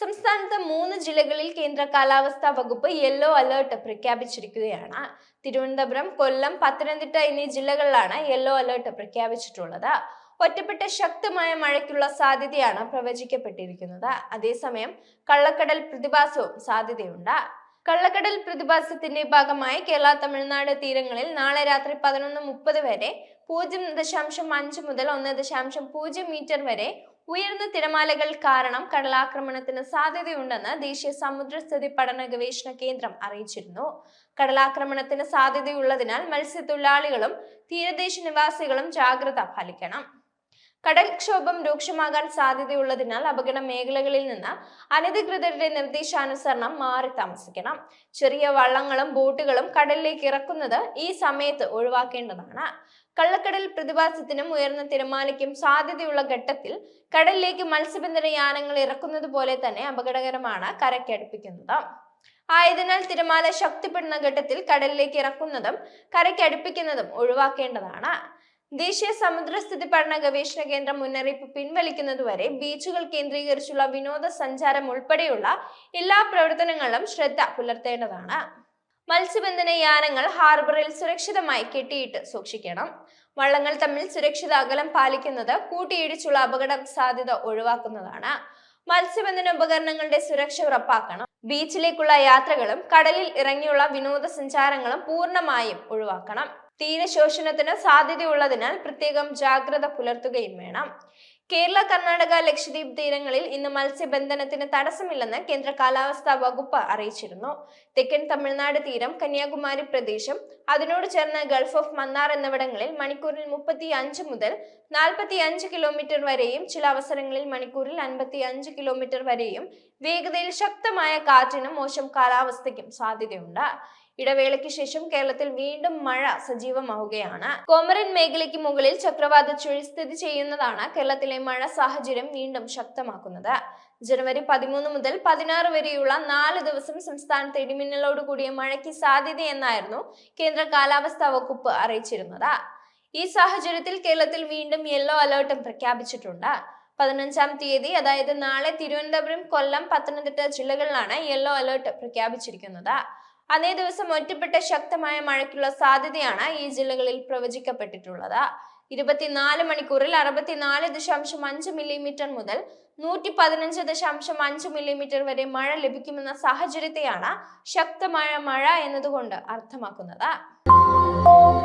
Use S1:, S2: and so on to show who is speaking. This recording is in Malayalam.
S1: സംസ്ഥാനത്ത് മൂന്ന് ജില്ലകളിൽ കേന്ദ്ര കാലാവസ്ഥാ വകുപ്പ് യെല്ലോ അലേർട്ട് പ്രഖ്യാപിച്ചിരിക്കുകയാണ് തിരുവനന്തപുരം കൊല്ലം പത്തനംതിട്ട എന്നീ ജില്ലകളിലാണ് യെല്ലോ അലേർട്ട് പ്രഖ്യാപിച്ചിട്ടുള്ളത് ഒറ്റപ്പെട്ട ശക്തമായ മഴയ്ക്കുള്ള സാധ്യതയാണ് പ്രവചിക്കപ്പെട്ടിരിക്കുന്നത് അതേസമയം കള്ളക്കടൽ പ്രതിഭാസവും സാധ്യതയുണ്ട് കള്ളക്കടൽ പ്രതിഭാസത്തിന്റെ ഭാഗമായി കേരള തമിഴ്നാട് തീരങ്ങളിൽ നാളെ രാത്രി പതിനൊന്ന് മുപ്പത് വരെ പൂജ്യം ദശാംശം അഞ്ച് മുതൽ ഒന്ന് ദശാംശം പൂജ്യം മീറ്റർ വരെ ഉയർന്ന തിരമാലകൾ കാരണം കടലാക്രമണത്തിന് സാധ്യതയുണ്ടെന്ന് ദേശീയ സമുദ്രസ്ഥിതി പഠന ഗവേഷണ കേന്ദ്രം അറിയിച്ചിരുന്നു കടലാക്രമണത്തിന് സാധ്യതയുള്ളതിനാൽ മത്സ്യത്തൊഴിലാളികളും തീരദേശ നിവാസികളും ജാഗ്രത പാലിക്കണം കടൽക്ഷോഭം രൂക്ഷമാകാൻ സാധ്യതയുള്ളതിനാൽ അപകട മേഖലകളിൽ നിന്ന് അനധികൃതരുടെ നിർദ്ദേശാനുസരണം മാറി താമസിക്കണം ചെറിയ വള്ളങ്ങളും ബോട്ടുകളും കടലിലേക്ക് ഇറക്കുന്നത് ഈ സമയത്ത് ഒഴിവാക്കേണ്ടതാണ് കള്ളക്കടൽ പ്രതിഭാസത്തിനും ഉയർന്ന തിരമാലയ്ക്കും സാധ്യതയുള്ള ഘട്ടത്തിൽ കടലിലേക്ക് മത്സ്യബന്ധന യാനങ്ങൾ ഇറക്കുന്നത് പോലെ തന്നെ അപകടകരമാണ് കരക്കടുപ്പിക്കുന്നത് ആയതിനാൽ തിരമാല ശക്തിപ്പെടുന്ന ഘട്ടത്തിൽ കടലിലേക്ക് ഇറക്കുന്നതും കരയ്ക്കടുപ്പിക്കുന്നതും ഒഴിവാക്കേണ്ടതാണ് ദേശീയ സമുദ്രസ്ഥിതി പഠന ഗവേഷണ കേന്ദ്രം മുന്നറിയിപ്പ് പിൻവലിക്കുന്നതുവരെ ബീച്ചുകൾ കേന്ദ്രീകരിച്ചുള്ള വിനോദസഞ്ചാരം ഉൾപ്പെടെയുള്ള എല്ലാ പ്രവർത്തനങ്ങളിലും ശ്രദ്ധ പുലർത്തേണ്ടതാണ് മത്സ്യബന്ധന യാനങ്ങൾ ഹാർബറിൽ സുരക്ഷിതമായി കെട്ടിയിട്ട് സൂക്ഷിക്കണം വള്ളങ്ങൾ തമ്മിൽ സുരക്ഷിത അകലം പാലിക്കുന്നത് കൂട്ടിയിടിച്ചുള്ള അപകടം സാധ്യത ഒഴിവാക്കുന്നതാണ് മത്സ്യബന്ധന ഉപകരണങ്ങളുടെ സുരക്ഷ ഉറപ്പാക്കണം ബീച്ചിലേക്കുള്ള യാത്രകളും കടലിൽ ഇറങ്ങിയുള്ള വിനോദസഞ്ചാരങ്ങളും പൂർണ്ണമായും ഒഴിവാക്കണം തീരശോഷണത്തിന് സാധ്യതയുള്ളതിനാൽ പ്രത്യേകം ജാഗ്രത പുലർത്തുകയും വേണം കേരള കർണാടക ലക്ഷദ്വീപ് തീരങ്ങളിൽ ഇന്ന് മത്സ്യബന്ധനത്തിന് തടസ്സമില്ലെന്ന് കേന്ദ്ര കാലാവസ്ഥാ വകുപ്പ് അറിയിച്ചിരുന്നു തെക്കൻ തമിഴ്നാട് തീരം കന്യാകുമാരി പ്രദേശം അതിനോട് ചേർന്ന ഗൾഫ് ഓഫ് മന്നാർ എന്നിവിടങ്ങളിൽ മണിക്കൂറിൽ മുപ്പത്തി മുതൽ നാൽപ്പത്തി കിലോമീറ്റർ വരെയും ചില അവസരങ്ങളിൽ മണിക്കൂറിൽ അൻപത്തി കിലോമീറ്റർ വരെയും വേഗതയിൽ ശക്തമായ കാറ്റിനും മോശം കാലാവസ്ഥയ്ക്കും സാധ്യതയുണ്ട് ഇടവേളയ്ക്ക് ശേഷം കേരളത്തിൽ വീണ്ടും മഴ സജീവമാവുകയാണ് കോമറിൻ മേഖലയ്ക്ക് മുകളിൽ ചക്രവാത ചുഴി സ്ഥിതി ചെയ്യുന്നതാണ് കേരളത്തിലെ മഴ സാഹചര്യം വീണ്ടും ശക്തമാക്കുന്നത് ജനുവരി പതിമൂന്ന് മുതൽ പതിനാറ് വരെയുള്ള നാല് ദിവസം സംസ്ഥാനത്ത് ഇടിമിന്നലോട് കൂടിയ മഴയ്ക്ക് സാധ്യതയെന്നായിരുന്നു കേന്ദ്ര കാലാവസ്ഥാ വകുപ്പ് അറിയിച്ചിരുന്നത് ഈ സാഹചര്യത്തിൽ കേരളത്തിൽ വീണ്ടും യെല്ലോ അലേർട്ടും പ്രഖ്യാപിച്ചിട്ടുണ്ട് പതിനഞ്ചാം തീയതി അതായത് നാളെ തിരുവനന്തപുരം കൊല്ലം പത്തനംതിട്ട ജില്ലകളിലാണ് യെല്ലോ അലേർട്ട് പ്രഖ്യാപിച്ചിരിക്കുന്നത് അതേ ദിവസം ഒറ്റപ്പെട്ട ശക്തമായ മഴയ്ക്കുള്ള സാധ്യതയാണ് ഈ ജില്ലകളിൽ പ്രവചിക്കപ്പെട്ടിട്ടുള്ളത് ഇരുപത്തിനാല് മണിക്കൂറിൽ അറുപത്തിനാല് ദശാംശം അഞ്ച് മില്ലിമീറ്റർ മുതൽ നൂറ്റി പതിനഞ്ച് ദശാംശം അഞ്ച് മില്ലിമീറ്റർ വരെ മഴ ലഭിക്കുമെന്ന സാഹചര്യത്തെയാണ് ശക്തമായ മഴ എന്നതുകൊണ്ട് അർത്ഥമാക്കുന്നത്